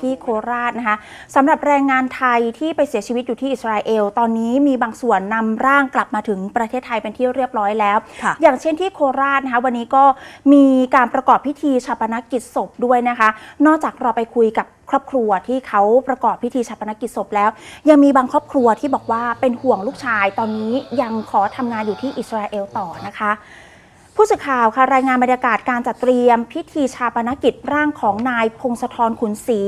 ที่โคราชนะคะสำหรับแรงงานไทยที่ไปเสียชีวิตอยู่ที่อิสราเอล ตอนนี้มีบางส่วนนำร่างกลับมาถึงประเทศไทยเป็นที่เรียบร้อยแล้วค่ะอย่างเช่นที่โคราชนะคะวันนี้ก็มีการประกอบพิธีชาปนกิจศพด้วยนะคะ นอกจากเราไปคุยกับครอบครัวที่เขาประกอบพิธีชาปนกิจศพแล้ว ยังมีบางครอบครัวที่บอกว่าเป็นห่วงลูกชายตอนนี้ยังขอทำงานอยู่ที่อิสราเอลต่อนะคะ ผู้สื่อข่าวค่ะรายงานบรรยากาศการจัดเตรียม พิธีชาปนกิจร่างของนายพงศธรขุนศรี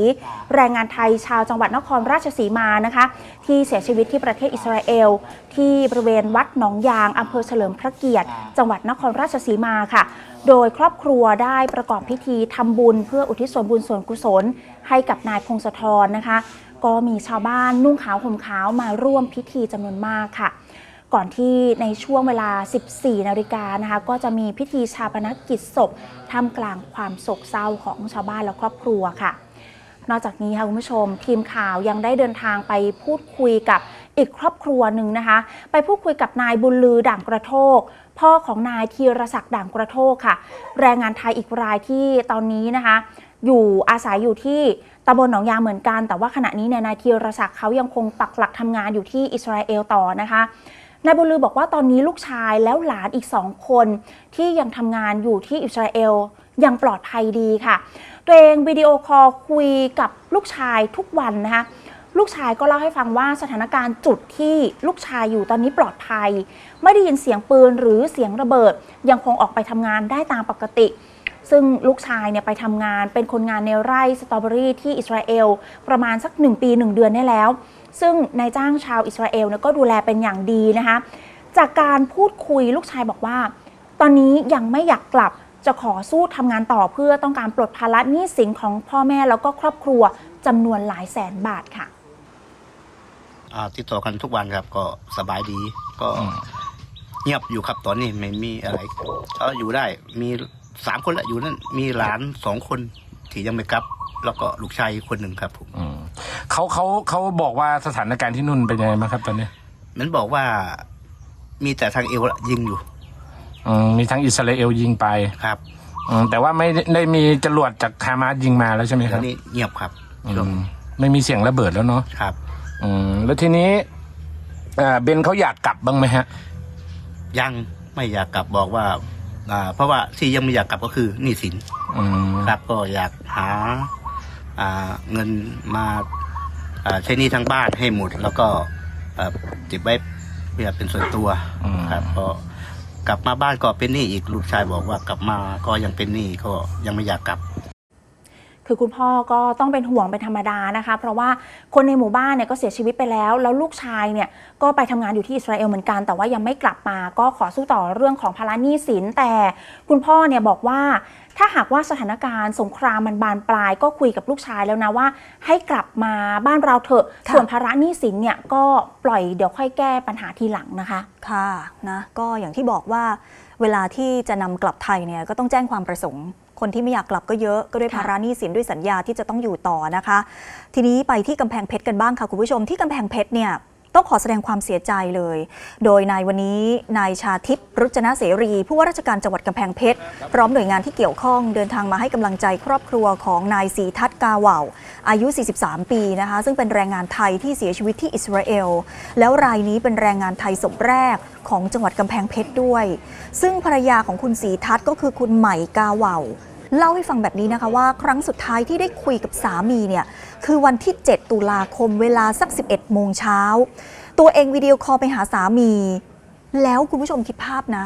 แรงงานไทยชาวจังหวัดนครราชสีมานะคะ ที่เสียชีวิตที่ประเทศอิสราเอล ที่บริเวณวัดหนองยางอำเภอเฉลิมพระเกียรติ จังหวัดนครราชสีมาค่ะ โดยครอบครัวได้ประกอบพิธีทำบุญ เพื่ออุทิศส่วนบุญส่วนกุศล ให้กับนายพงศธรนะคะ ก็มีชาวบ้านนุ่งขาวห่มขาวมาร่วมพิธีจำนวนมากค่ะ ก่อนที่ในช่วงเวลา 14 นาฬิกานะคะ ก็จะมีพิธีชาปนกิจศพท่ามกลางความโศกเศร้าของชาวบ้านและครอบครัวค่ะ นอกจากนี้ค่ะคุณผู้ชม ทีมข่าวยังได้เดินทางไปพูดคุยกับอีกครอบครัวหนึ่งนะคะ ไปพูดคุยกับนายบุญลือด่างกระโทก พ่อของนายธีรศักดิ์ด่างกระโทกค่ะ แรงงานไทยอีกรายที่ตอนนี้นะคะ อยู่อาศัยอยู่ที่ตำบลหนองยางเหมือนกัน แต่ว่าขณะนี้เนี่ยนายธีรศักดิ์เขายังคงปักหลักทำงานอยู่ที่อิสราเอลต่อนะคะ นายบุญลือบอกว่าตอนนี้ลูกชายแล้วหลานอีกสองคนที่ยังทำงานอยู่ที่อิสราเอลยังปลอดภัยดีค่ะ ตัวเองวิดีโอคอลคุยกับลูกชายทุกวันนะคะลูกชายก็เล่าให้ฟังว่าสถานการณ์จุดที่ลูกชายอยู่ตอนนี้ปลอดภัย ไม่ได้ยินเสียงปืนหรือเสียงระเบิด ยังคงออกไปทำงานได้ตามปกติ ซึ่งลูกชายเนี่ยไปทำงานเป็นคนงานในไร่สตรอเบอรี่ที่อิสราเอลประมาณสัก 1 ปี 1 เดือนได้แล้ว ซึ่งนายจ้างชาวอิสราเอลเนี่ยก็ดูแลเป็นอย่างดีนะคะ จากการพูดคุยลูกชายบอกว่า ตอนนี้ยังไม่อยากกลับจะขอสู้ทำงานต่อเพื่อต้องการปลดภาระหนี้สินของพ่อแม่แล้วก็ครอบครัวจำนวนหลายแสนบาทค่ะติดต่อกันทุกวันครับก็สบายดีก็เงียบอยู่ครับตอนนี้ไม่มีอะไรก็อยู่ได้มีสามคนละอยู่นั่นมีหลานสองคนที่ยังไม่กลับ แล้วก็ลูกชายคนหนึ่งครับผมม เขาเขาเขาบอกว่าสถานการณ์ที่นู่นเป็นยังไงบ้างครับตอนนี้มันบอกว่ามีแต่ทางเอวละยิงอยู่อืมมีทั้งอิสราเอลยิงไปครับอืมแต่ว่าไม่ได้ได้มีจรวดจากฮามาสยิงมาแล้วใช่ไหมคแล้รัวบนี่เงียบครับอืช่วงมไม่มีเสียงระเบิดแล้วเนาะครับ อืมแล้วทีนี้อ่าเบนเขาอยากกลับบ้างไหมฮะ ยังไม่อยากกลับบอกว่าอ่า เพราะว่าที่ยังไม่อยากกลับก็คือหนี้สินอืมครับ ก็อยากหา อ่าเงินมาอ่า ใช้หนี้ทั้งบ้านให้หมด แล้วก็อ่าเก็บไว้เพื่อเป็นส่วนตัวอืมครับก็กลับมาบ้านก็เป็นหนี้อีกลูกชายบอกว่ากลับมาก็ยังเป็นหนี้ก็ยังไม่อยากกลับ คือคุณพ่อก็ต้องเป็นห่วงเป็นธรรมดานะคะ เพราะว่าคนในหมู่บ้านเนี่ยก็เสียชีวิตไปแล้ว แล้วลูกชายเนี่ยก็ไปทำงานอยู่ที่อิสราเอลเหมือนกัน แต่ว่ายังไม่กลับมาก็ขอสู้ต่อเรื่องของภาระหนี้สิน แต่คุณพ่อเนี่ยบอกว่าถ้าหากว่าสถานการณ์สงครามมันบานปลายก็คุยกับลูกชายแล้วนะว่า ให้กลับมาบ้านเราเถอะค่ะส่วนภาระหนี้สินเนี่ยก็ปล่อยเดี๋ยวค่อยแก้ปัญหาทีหลังนะคะ ค่ะนะก็อย่างที่บอกว่าเวลาที่จะนำกลับไทยเนี่ยก็ต้องแจ้งความประสงค์ คนที่ไม่อยากกลับก็เยอะก็ด้วยค่ะภาระหนี้สินด้วยสัญญาที่จะต้องอยู่ต่อนะคะ ทีนี้ไปที่กำแพงเพชรกันบ้างค่ะคุณผู้ชมที่กำแพงเพชรเนี่ยต้องขอแสดงความเสียใจเลย โดยนายวันนี้นายชาทิพย์รุจนะเสรี ผู้ว่าราชการจังหวัดกำแพงเพชร พร้อมหน่วยงานที่เกี่ยวข้องเดินทางมาให้กำลังใจครอบครัวของนายสีทัศน์กาเหว่าอายุ 43 ปีนะคะ ซึ่งเป็นแรงงานไทยที่เสียชีวิตที่อิสราเอล แล้วรายนี้เป็นแรงงานไทยศพแรกของจังหวัดกำแพงเพชรด้วย ซึ่งภรรยาของคุณสีทัศน์ก็คือคุณใหม่กาเหว่า เล่าให้ฟังแบบนี้นะคะว่าครั้งสุดท้ายที่ได้คุยกับสามีเนี่ยคือวันที่ 7 ตุลาคมเวลาสัก 11 โมงเช้า ตัวเองวิดีโอคอลไปหาสามี แล้วคุณผู้ชมคิดภาพนะ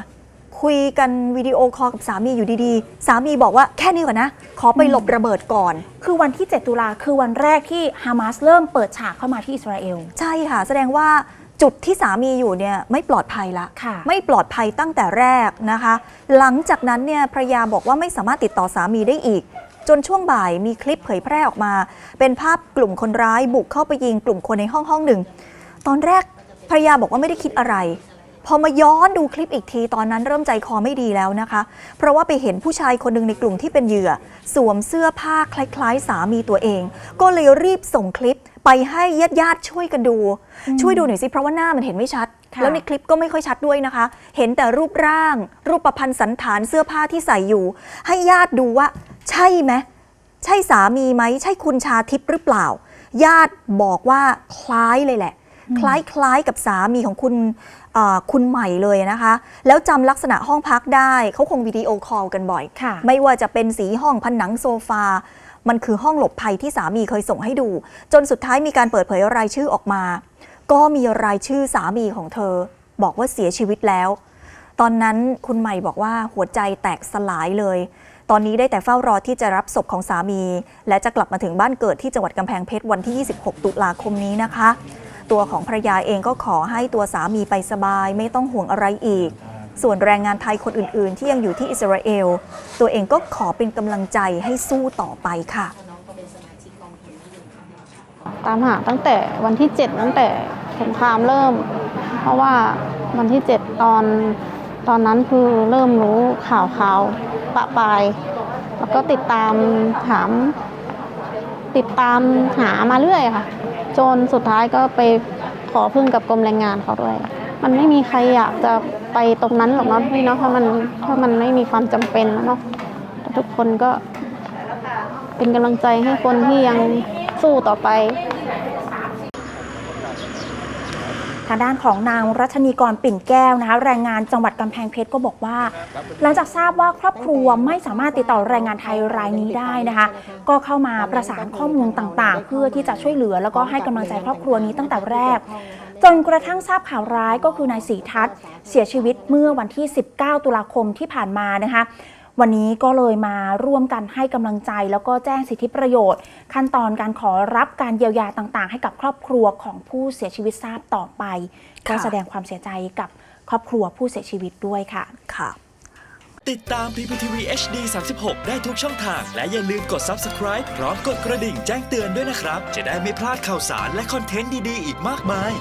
คุยกันวิดีโอคอลกับสามีอยู่ดีๆ สามีบอกว่าแค่นี้ก่อนนะ ขอไปหลบระเบิดก่อน คือวันที่ 7 ตุลาคือวันแรกที่ฮามาสเริ่มเปิดฉากเข้ามาที่อิสราเอล ใช่ค่ะ แสดงว่า จุดที่สามีอยู่เนี่ยไม่ปลอดภัยละค่ะ ไม่ปลอดภัยตั้งแต่แรกนะคะ หลังจากนั้นเนี่ยภรรยาบอกว่าไม่สามารถติดต่อสามีได้อีก จนช่วงบ่ายมีคลิปเผยแพร่ออกมา เป็นภาพกลุ่มคนร้ายบุกเข้าไปยิงกลุ่มคนในห้องห้องหนึ่ง ตอนแรกภรรยาบอกว่าไม่ได้คิดอะไร พอมาย้อนดูคลิปอีกทีตอนนั้นเริ่มใจคอไม่ดีแล้วนะคะ เพราะว่าไปเห็นผู้ชายคนหนึ่งในกลุ่มที่เป็นเหยื่อ สวมเสื้อผ้าคล้ายๆ สามีตัวเอง ก็เลยรีบส่งคลิปไปให้ญาติๆช่วยกันดู ช่วยดูหน่อยสิเพราะว่าหน้ามันเห็นไม่ชัดค่ะแล้วในคลิปก็ไม่ค่อยชัดด้วยนะคะ เห็นแต่รูปร่าง รูปประพันธ์สันฐานเสื้อผ้าที่ใส่อยู่ ให้ญาติดูว่า ใช่ไหมใช่สามีไหมใช่คุณชาทิพย์หรือเปล่า ญาติบอกว่าคล้ายเลยแหละ คล้ายคล้ายกับสามีของคุณเอ่อคุณใหม่เลยนะคะ แล้วจำลักษณะห้องพักได้เขาคงวิดีโอคอลกันบ่อยค่ะไม่ว่าจะเป็นสีห้องผนังโซฟา มันคือห้องหลบภัยที่สามีเคยส่งให้ดู จนสุดท้ายมีการเปิดเผยรายชื่อออกมา ก็มีรายชื่อสามีของเธอ บอกว่าเสียชีวิตแล้ว ตอนนั้นคุณใหม่บอกว่าหัวใจแตกสลายเลย ตอนนี้ได้แต่เฝ้ารอที่จะรับศพของสามี และจะกลับมาถึงบ้านเกิดที่จังหวัดกำแพงเพชรวันที่ 26 ตุลาคมนี้นะคะ ตัวของภรรยาเองก็ขอให้ตัวสามีไปสบาย ไม่ต้องห่วงอะไรอีก ส่วนแรงงานไทยคนอื่น ๆ ที่ยังอยู่ที่อิสราเอล ตัวเองก็ขอเป็นกำลังใจให้สู้ต่อไปค่ะ ตามหาตั้งแต่วันที่ 7 ตั้งแต่สงครามเริ่ม เพราะว่าวันที่ 7 ตอนตอนนั้นคือเริ่มรู้ข่าวข่าวปะปาย แล้วก็ติดตามถาม ติดตามหามาเรื่อยค่ะ จนสุดท้ายก็ไปขอพึ่งกับกรมแรงงานเขาด้วย มันไม่มีใครอยากจะไปตรงนั้นหรอกเนาะพี่เนาะถ้ามันถ้ามันไม่มีความจำเป็นเนาะแต่ทุกคนก็เป็นกำลังใจให้คนที่ยังสู้ต่อไป ทางด้านของนางรัชนีกรปิ่นแก้วนะคะแรงงานจังหวัดกำแพงเพชรก็บอกว่า หลังจากทราบว่าครอบครัวไม่สามารถติดต่อแรงงานไทยรายนี้ได้นะคะ ก็เข้ามาประสานข้อมูลต่างๆ เพื่อที่จะช่วยเหลือแล้วก็ให้กำลังใจครอบครัวนี้ตั้งแต่แรก จนกระทั่งทราบข่าวร้ายก็คือนายศรีทัศน์เสียชีวิตเมื่อวันที่ 19 ตุลาคมที่ผ่านมานะคะ วันนี้ก็เลยมาร่วมกันให้กำลังใจ แล้วก็แจ้งสิทธิประโยชน์ ขั้นตอนการขอรับการเยียวยาต่างๆ ให้กับครอบครัวของผู้เสียชีวิตทราบต่อไปก็ค่ะแสดงความเสียใจกับครอบครัวผู้เสียชีวิตด้วยค่ะค่ะ ติดตาม PPTV HD 36 ได้ทุกช่องทาง และอย่าลืมกด subscribe พร้อมกดกระดิ่งแจ้งเตือนด้วยนะครับ จะได้ไม่พลาดข่าวสารและคอนเทนต์ดี ๆ อีกมากมาย